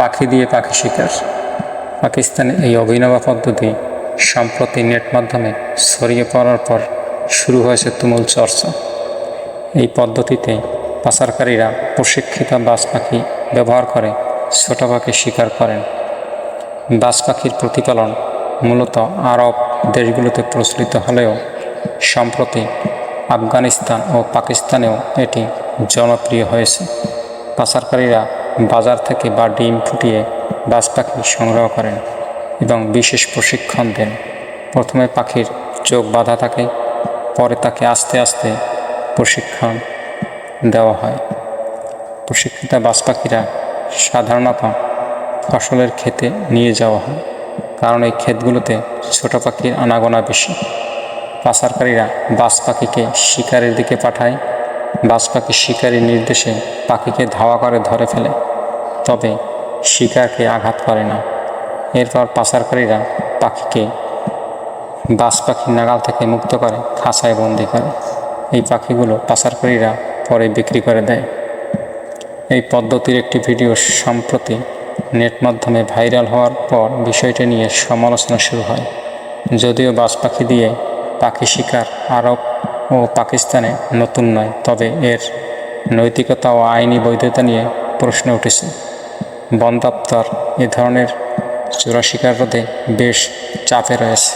পাখি দিয়ে পাখি শিকার। পাকিস্তানে এই অভিনব পদ্ধতি সম্প্রতি নেট মাধ্যমে ছড়িয়ে পড়ার পর শুরু হয়েছে তুমুল চর্চা। এই পদ্ধতিতে পাচারকারীরা প্রশিক্ষিত বাজ পাখি ব্যবহার করে, ছোট পাখি শিকার করেন। বাজ পাখির প্রতিপালন মূলত আরব দেশগুলোতে প্রচলিত হলেও সম্প্রতি আফগানিস্তান ও পাকিস্তানেও এটি জনপ্রিয় হয়েছে। পাচারকারীরা বাজার থেকে বা ডিম ফুটিয়ে বাজ পাখি সংগ্রহ করেন এবং বিশেষ প্রশিক্ষণ দেন। প্রথমে পাখির চোখ বাঁধা থাকে, পরে তাকে আস্তে আস্তে প্রশিক্ষণ দেওয়া হয়। প্রশিক্ষিত বাজ পাখিরা সাধারণত ফসলের ক্ষেতে নিয়ে যাওয়া হয়, কারণ এই ক্ষেতগুলোতে ছোট পাখির আনাগোনা বেশি। পাচারকারীরা বাজ পাখিকে শিকারের দিকে পাঠায় বাজ পাখি শিকারীর নির্দেশে পাখিকে ধাওয়া করে, ধরে ফেলে। তবে শিকারকে আঘাত করে না। এরপর পাচারকারীরা পাখিকে বাজ পাখির নাগাল থেকে মুক্ত করে, খাঁচায় বন্দি করে। এই পাখিগুলো পাচারকারীরা পরে বিক্রি করে দেয়। এই পদ্ধতির একটি ভিডিও সম্প্রতি নেট মাধ্যমে ভাইরাল হওয়ার পর বিষয়টি নিয়ে সমালোচনা শুরু হয়। যদিও বাজ পাখি দিয়ে পাখি শিকার আরব ও পাকিস্তানে নতুন নয়, তবে এর নৈতিকতা ও আইনি বৈধতা নিয়ে প্রশ্ন উঠেছে। বন দপ্তর এ ধরনের চোরাশিকার রোধে বেশ চাপে রয়েছে।